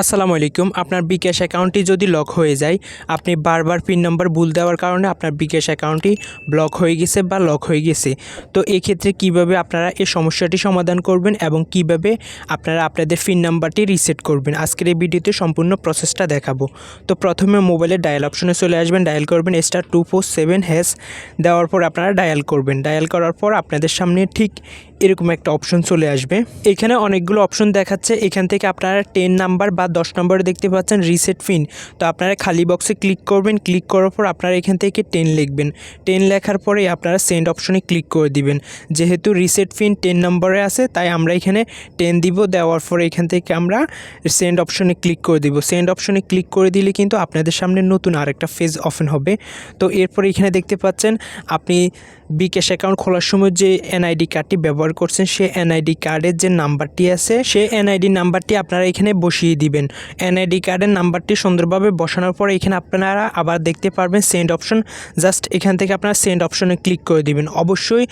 আসসালামু আলাইকুম। আপনার বিকাশ অ্যাকাউন্টটি যদি লক হয়ে যায়, আপনি বারবার পিন নাম্বার ভুল দেওয়ার কারণে আপনার বিকাশ অ্যাকাউন্টটি ব্লক হয়ে গেছে বা লক হয়ে গেছে। তো এক্ষেত্রে কীভাবে আপনারা এই সমস্যাটি সমাধান করবেন এবং কীভাবে আপনারা আপনাদের পিন নাম্বারটি রিসেট করবেন? আজকের এই ভিডিওতে সম্পূর্ণ প্রসেসটা দেখাবো। তো প্রথমে মোবাইলে ডায়াল অপশনে চলে আসবেন, ডায়াল করবেন star two four seven hash দেওয়ার পর আপনারা ডায়াল করবেন। ডায়াল করার পর আপনাদের সামনে ঠিক এরকম একটা অপশন চলে আসবে। এখানে অনেকগুলো অপশন দেখাচ্ছে। এখান থেকে আপনারা টেন নাম্বার বা দশ নম্বর দেখতে পাচ্ছেন রিসেট পিন তো আপনারা খালি বক্সে ক্লিক করবেন। ক্লিক করার পর আপনারা এখান থেকে টেন লিখবেন। টেন লেখার পরে আপনারা সেন্ড অপশনে ক্লিক করে দিবেন। যেহেতু রিসেট পিন টেন নম্বরে আছে, তাই আমরা এখানে টেন দিব। দেওয়ার পরে এখান থেকে আমরা সেন্ড অপশনে ক্লিক করে দিব। সেন্ড অপশনে ক্লিক করে দিলে কিন্তু আপনাদের সামনে নতুন আরেকটা ফেজ ওপেন হবে। তো এরপরে এখানে দেখতে পাচ্ছেন, আপনি বিকাশ অ্যাকাউন্ট খোলার সময় যে এনআইডি কার্ডটি ব্যবহার করছেন, সে এনআইডি কার্ডের যে নাম্বারটি আছে, সে এনআইডি নাম্বারটি আপনারা এখানে বসিয়ে দিবেন। এনআইডি কার্ডের নাম্বারটি সুন্দরভাবে বসানোর পরে এখানে আপনারা আবার দেখতে পারবেন সেন্ড অপশন জাস্ট এখান থেকে আপনারা সেন্ড অপশনে ক্লিক করে দিবেন। অবশ্যই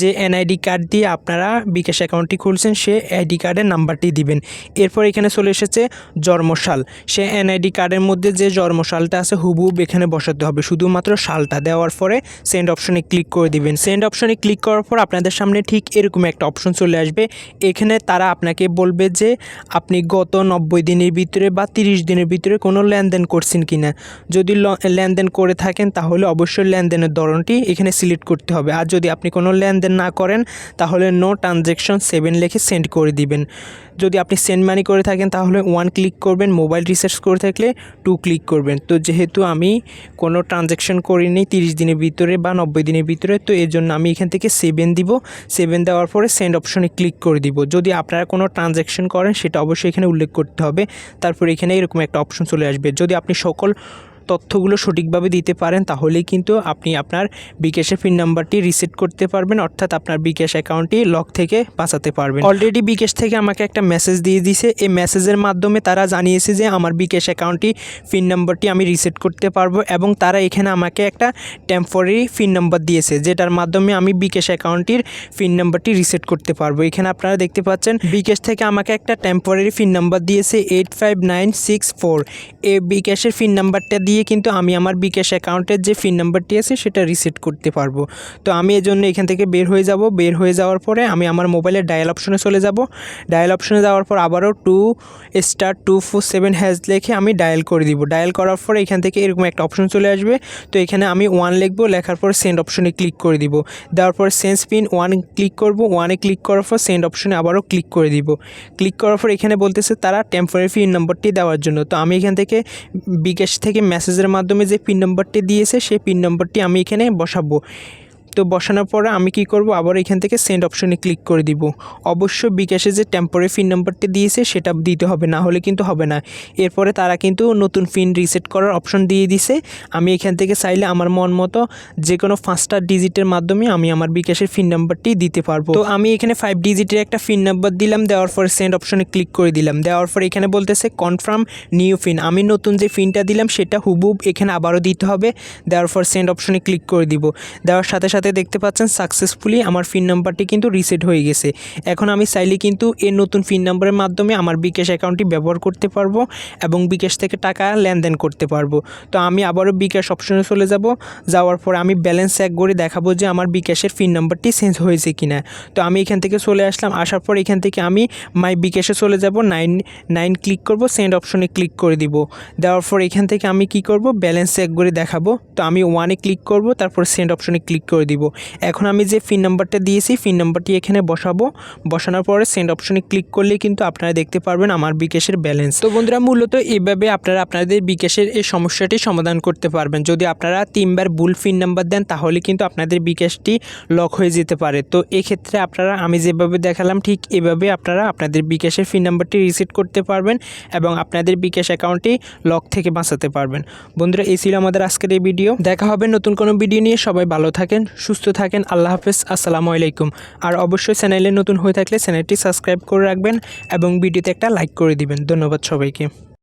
যে এনআইডি কার্ড দিয়ে আপনারা বিকাশ অ্যাকাউন্টটি খুলছেন, সে আইডি কার্ডের নাম্বারটি দিবেন। এরপর এখানে চলে এসেছে জন্মশাল। সে এনআইডি কার্ডের মধ্যে যে জন্মশালটা আছে হুবহুব এখানে বসাতে হবে। শুধুমাত্র শালটা দেওয়ার পরে সেন্ড অপশনে ক্লিক করে দিবেন। সেন্ড অপশনে ক্লিক করার পর আপনাদের সামনে ঠিক এরকম একটা অপশন চলে আসবে। এখানে তারা আপনাকে বলবে যে, আপনি গত নব্বই দিনের ভিতরে বা তিরিশ দিনের ভিতরে কোনো লেনদেন করছেন কিনা? যদি ল- লেনদেন করে থাকেন তাহলে অবশ্যই লেনদেনের ধরনটি এখানে সিলেক্ট করতে হবে। আর যদি আপনি কোনো লেনদেন না করেন, তাহলে নো ট্রানজ্যাকশন সেভেন লিখে সেন্ড করে দিবেন। যদি আপনি সেন্ড মানি করে থাকেন, তাহলে ওয়ান ক্লিক করবেন মোবাইল রিসার্চ করে থাকলে টু ক্লিক করবেন। তো যেহেতু আমি কোনো ট্রানজ্যাকশন করিনি তিরিশ দিনের ভিতরে বা নব্বই দিনের ভিতরে, তো এর জন্য আমি এখান থেকে সেভেন দিব। সেভেন দেওয়ার পরে সেন্ড অপশনে ক্লিক করে দিব। যদি আপনারা কোনো ট্রানজ্যাকশন করেন, সেটা অবশ্যই এখানে উল্লেখ করতে হবে। তারপর এখানে এরকম একটা অপশন চলে আসবে। যদি আপনি সকল তথ্যগুলো সঠিকভাবে দিতে পারেন, তাহলেই কিন্তু আপনি আপনার বিকাশের পিন নাম্বারটি রিসেট করতে পারবেন, অর্থাৎ আপনার বিকাশ অ্যাকাউন্টটি লক থেকে বাঁচাতে পারবেন। অলরেডি বিকাশ থেকে আমাকে একটা মেসেজ দিয়ে দিয়েছে এই মেসেজের মাধ্যমে তারা জানিয়েছে যে আমার বিকাশ অ্যাকাউন্টটি পিন নাম্বারটি আমি রিসেট করতে পারব এবং তারা এখানে আমাকে একটা টেম্পোরারি পিন নাম্বার দিয়েছে, যেটার মাধ্যমে আমি বিকাশ অ্যাকাউন্টটির পিন নাম্বারটি রিসেট করতে পারব। এখানে আপনারা দেখতে পাচ্ছেন, বিকাশ থেকে আমাকে একটা টেম্পোরারি পিন নাম্বার দিয়েছে eight five nine six four এই বিকাশের পিন নাম্বারটা দিয়ে কিন্তু আমি আমার বিকাশ অ্যাকাউন্টের যে পিন নাম্বারটি আছে সেটা রিসেট করতে পারব। তো আমি এই জন্য এখান থেকে বের হয়ে যাব। বের হয়ে যাওয়ার পরে আমি আমার মোবাইলের ডায়াল অপশনে চলে যাব। ডায়াল অপশনে যাওয়ার পর আবারও two star two four seven hash লেখে আমি ডায়াল করে দিব। ডায়াল করার পরে এখান থেকে এরকম একটা অপশন চলে আসবে। তো এখানে আমি ওয়ান লিখব, লেখার পর সেন্ড অপশনে ক্লিক করে দিব। দেওয়ার পর সেন্স পিন ওয়ান ক্লিক করব ওয়ানে ক্লিক করার পর সেন্ড অপশনে আবারও ক্লিক করে দিব। ক্লিক করার পর এখানে বলতেছে তারা টেম্পোরারি পিন নম্বরটি দেওয়ার জন্য। তো আমি এখান থেকে বিকাশ থেকে মেসেজের মাধ্যমে যে পিন নম্বরটি দিয়েছে সেই পিন নম্বরটি আমি এখানে বসাবো। তো বসানোর পরে আমি কি করব? আবার এখান থেকে সেন্ড অপশনে ক্লিক করে দিব। অবশ্য বিকাশে যে টেম্পোরারি ফিন নাম্বারটি দিয়েছে, সেটা দিতে হবে, না হলে কিন্তু হবে না। এরপরে তারা কিন্তু নতুন ফিন রিসেট করার অপশন দিয়ে দিছে। আমি এখান থেকে চাইলে আমার মন মতো যে কোনো পাঁচটা ডিজিটের মাধ্যমে আমি আমার বিকাশের ফিন নাম্বারটি দিতে পারব। তো আমি এখানে ফাইভ ডিজিটের একটা ফিন নাম্বার দিলাম, দেওয়ার পরে সেন্ড অপশনে ক্লিক করে দিলাম। দেওয়ার পরে এখানে বলতেছে কনফার্ম নিউ ফিন আমি নতুন যে ফিনটা দিলাম, সেটা হুবহুব এখানে আবারও দিতে হবে। দেওয়ার পর সেন্ড অপশনে ক্লিক করে দিব। দেওয়ার সাথে সাথে দেখতে পাচ্ছেন সাকসেসফুলি আমার পিন নাম্বারটি কিন্তু রিসেট হয়ে গেছে। এখন আমি চাইলে কিন্তু এই নতুন পিন নাম্বারের মাধ্যমে আমার বিকাশ অ্যাকাউন্টটি ব্যবহার করতে পারব এবং বিকাশ থেকে টাকা লেনদেন করতে পারব। তো আমি আবারও বিকাশ অপশনে চলে যাব। যাওয়ার পর আমি ব্যালেন্স চেক করে দেখাবো যে আমার বিকাশের পিন নাম্বারটি চেঞ্জ হয়েছে কিনা। তো আমি এখান থেকে চলে আসলাম। আসার পর এখান থেকে আমি মাই বিকাশে চলে যাব। নাইন নাইন ক্লিক করব সেন্ড অপশনে ক্লিক করে দিব। দেওয়ার পর এখান থেকে আমি কি করব? ব্যালেন্স চেক করে দেখাবো। তো আমি ওয়ানে ক্লিক করব, তারপর সেন্ড অপশনে ক্লিক করে দিব। এখন আমি যে পিন নাম্বারটা দিয়েছি পিন নাম্বারটি এখানে বসাবো। বসানোর পরে সেন্ড অপশনে ক্লিক করলে কিন্তু আপনারা দেখতে পারবেন আমার বিকাশের ব্যালেন্স তো বন্ধুরা, মূলত এইভাবে আপনারা আপনাদের বিকাশের এই সমস্যাটি সমাধান করতে পারবেন। যদি আপনারা তিনবার ভুল পিন নাম্বার দেন, তাহলে কিন্তু আপনাদের বিকাশটি লক হয়ে যেতে পারে। তো এক্ষেত্রে আপনারা, আমি যেভাবে দেখালাম, ঠিক এভাবে আপনারা আপনাদের বিকাশের পিন নাম্বারটি রিসেট করতে পারবেন এবং আপনাদের বিকাশ অ্যাকাউন্টটি লক থেকে বাঁচাতে পারবেন। বন্ধুরা, এই ছিল আমাদের আজকের এই ভিডিও দেখা হবে নতুন কোনো ভিডিও নিয়ে। সবাই ভালো থাকেন সুস্থ থাকেন। আল্লাহ হাফেজ। আসসালামু আলাইকুম। আর অবশ্যই চ্যানেলে নতুন হয়ে থাকলে চ্যানেলটি সাবস্ক্রাইব করে রাখবেন এবং ভিডিওতে একটা লাইক করে দিবেন। ধন্যবাদ সবাইকে।